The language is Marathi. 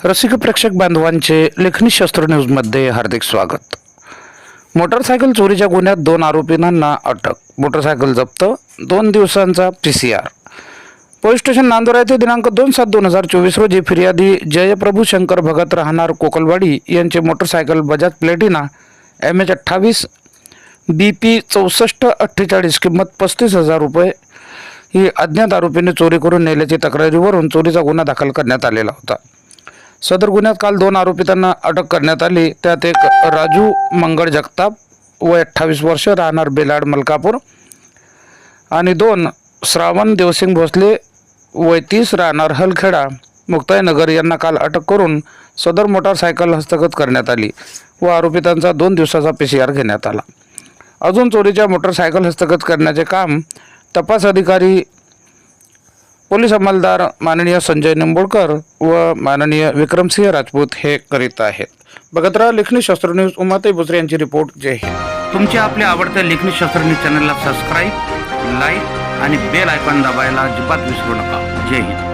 रसिक प्रेक्षक बांधवांचे लेखनी शस्त्र न्यूजमध्ये हार्दिक स्वागत. मोटरसायकल चोरीच्या गुन्ह्यात दोन आरोपींना अटक. मोटरसायकल जप्त दोन दिवसांचा P C R police station Nandura येथे दिनांक दोन सात दोन हजार चोवीस रोजी फिर्यादी जयप्रभू शंकर भगत राहणार कोकलवाडी यांचे motorcycle Bajaj Platina M H अठ्ठावीस बी पी चौसष्ट अठ्ठेचाळीस किंमत पस्तीस हजार रुपये ही अज्ञात आरोपीने चोरी करून नेल्याची तक्रारीवरून चोरीचा गुन्हा दाखल करण्यात आलेला होता. सदर गुन्ह्यात काल दोन आरोपितांना अटक करण्यात आली. त्यात एक राजू मंगळ जगताप वय अठ्ठावीस वर्ष राहणार बेलाड मलकापूर. आणि दोन श्रावण देवसिंग भोसले वय तीस राहणार हलखेडा मुक्ताईनगर यांना काल अटक करून सदर मोटारसायकल हस्तगत करण्यात आली व आरोपितांचा दोन दिवसाचा पी सी आर घेण्यात आला. अजून चोरीच्या मोटरसायकल हस्तगत करण्याचे काम तपास अधिकारी पोलीस अंमलदार माननीय संजय निंबोडकर व माननीय विक्रमसिंह राजपूत हे करीत आहेत. बघत राहा लेखनी शास्त्र न्यूज. उमाताई बुसरे यांची रिपोर्ट. जय हिंद. तुमच्या आपल्या आवडत्या लेखनी शास्त्र न्यूज चॅनलला सबस्क्राईब लाईक आणि बेल आयकॉन दाबायला अजिबात विसरू नका. जय हिंद.